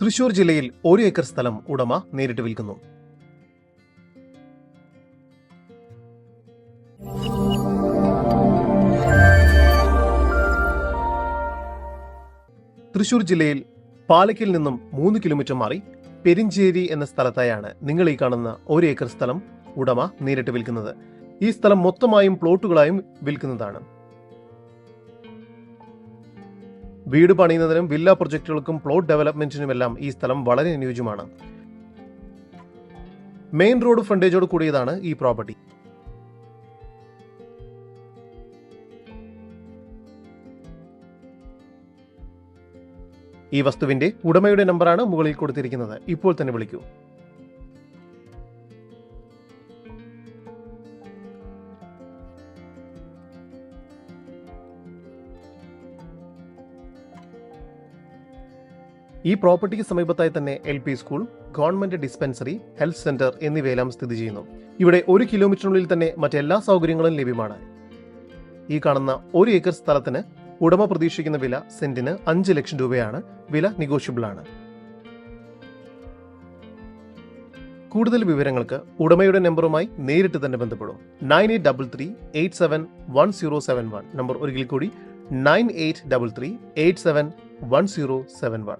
തൃശൂർ ജില്ലയിൽ ഒരു ഏക്കർ സ്ഥലം ഉടമ നേരിട്ട് വിൽക്കുന്നു. തൃശൂർ ജില്ലയിൽ പാലക്കിൽ നിന്നും മൂന്ന് കിലോമീറ്റർ മാറി പെരിഞ്ചേരി എന്ന സ്ഥലത്തായാണ് നിങ്ങൾ ഈ കാണുന്ന ഒരു ഏക്കർ സ്ഥലം ഉടമ നേരിട്ട് വിൽക്കുന്നത്. ഈ സ്ഥലം മൊത്തമായും പ്ലോട്ടുകളായും വിൽക്കുന്നതാണ്. വീട് പണിയുന്നതിനും വില്ല പ്രൊജക്റ്റുകൾക്കും പ്ലോട്ട് ഡെവലപ്മെന്റിനുമെല്ലാം ഈ സ്ഥലം വളരെ അനുയോജ്യമാണ്. മെയിൻ റോഡ് ഫ്രണ്ടേജോട് കൂടിയതാണ് ഈ പ്രോപ്പർട്ടി. ഈ വസ്തുവിന്റെ ഉടമയുടെ നമ്പറാണ് മുകളിൽ കൊടുത്തിരിക്കുന്നത്. ഇപ്പോൾ തന്നെ വിളിക്കൂ. ഈ പ്രോപ്പർട്ടിക്ക് സമീപത്തായി തന്നെ L P school government dispensary health centre എന്നിവയെല്ലാം സ്ഥിതി ചെയ്യുന്നു. ഇവിടെ ഒരു കിലോമീറ്ററിനുള്ളിൽ തന്നെ മറ്റെല്ലാ സൗകര്യങ്ങളും ലഭ്യമാണ്. ഈ കാണുന്ന ഒരു ഏക്കർ സ്ഥലത്തിന് ഉടമ പ്രതീക്ഷിക്കുന്ന വില സെന്റിന് അഞ്ച് ലക്ഷം രൂപയാണ്. വില നെഗോഷ്യബിൾ ആണ് കൂടുതൽ വിവരങ്ങൾക്ക് ഉടമയുടെ നമ്പറുമായി നേരിട്ട് തന്നെ ബന്ധപ്പെടും. Nine eight double three eight seven one zero seven one. Number ഒരിക്കൽ കൂടി nine eight double three eight seven one zero seven one.